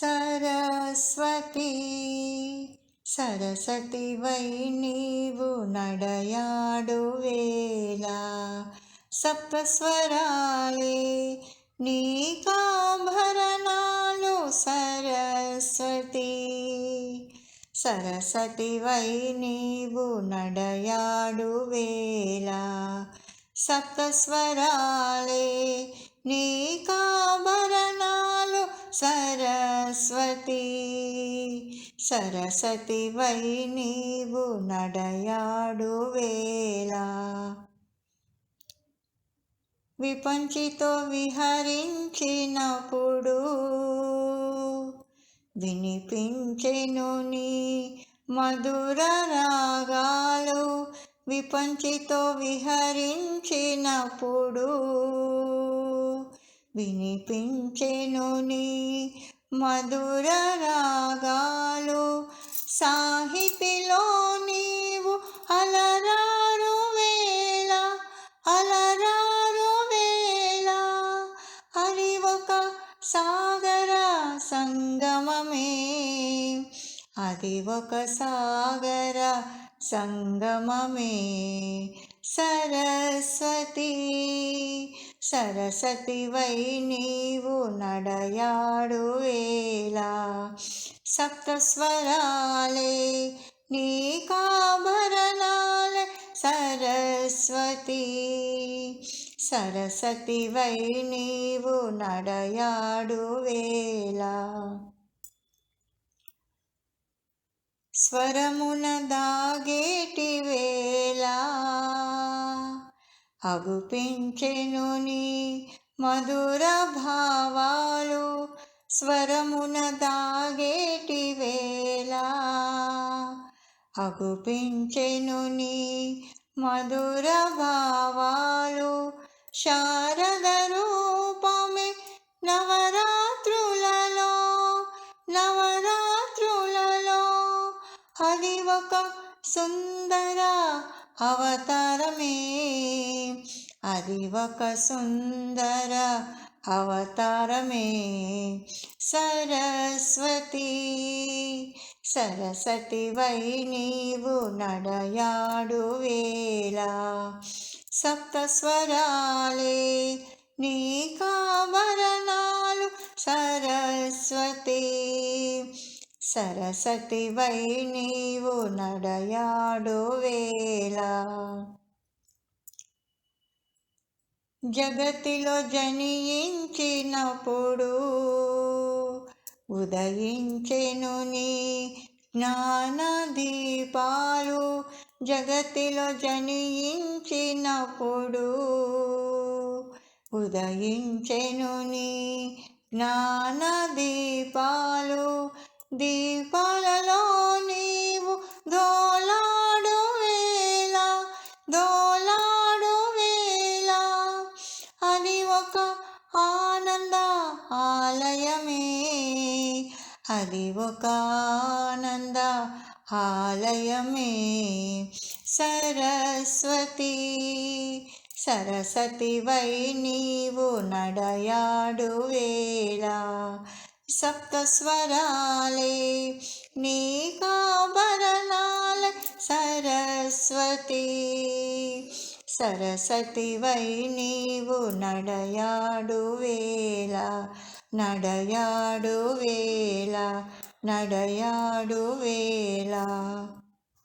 సరస్వతి సరస్వతి వై నీవు నడయాడు వేళ. సప్తస్వరాలే నీకాభరణాలు సరస్వతి. సరస్వతి వై నీవు నడయాడు వేళ. సప్తస్వరాలే నీకాభరణాలు సరస్వతి సరస్వతి వై నీవు నడయాడు వేళ. విపంచితో విహరించినప్పుడు వినిపించెను నీ మధుర రాగాలు. విపంచితో విహరించినప్పుడు వినిపించెను నీ మధుర రాగాలు. సాహితిలో నీవు అలరారు వేళ అలరారు వేళ. అది ఒక సాగర సంగమమే అది ఒక సాగర సంగమమే. సరస్వతి సరస్వతి వై నీవు నడయాడు వేళ. సప్తస్వరాలే నీకాభరణాలే సరస్వతి. సరస్వతి వై నీవు నడయాడు వేలా స్వరమున దాగేటి వేళ. అగుపించెను నీ మధుర భావాలు స్వరమున దాగేటి వేళ. అగుపించెను నీ మధుర భావాలు శారద రూపమే నవరాత్రులలో నవరాత్రులలో. అది ఒక సుందర అవతారమే. అది ఒక సుందర అవతారమే. సరస్వతి సరస్వతి వై నీవు నడయాడు వేళ. సప్తస్వరాలే నీ కామరణాలు సరస్వతి వై నీవు నడయాడు వేళ. జగతిలో జనించినప్పుడు ఉదయించెను నీ జ్ఞాన దీపాలు జగతిలో జనించినప్పుడు ఉదయించెను నీ జ్ఞాన దీపాలు దీపాలలో నీవు దోలాడు వేళ దోలాడు వేళ. అది ఒక ఆనంద ఆలయమే. అది ఒక ఆనంద ఆలయమే. సరస్వతి సరస్వతి వై నీవు నడయాడు వేళ. సప్తస్వరాలే నీకాభరణాల సరస్వతి. సరస్వతి వై నీవు నడయాడు వేళ నడయాడు వేళ నడయాడు వేళ.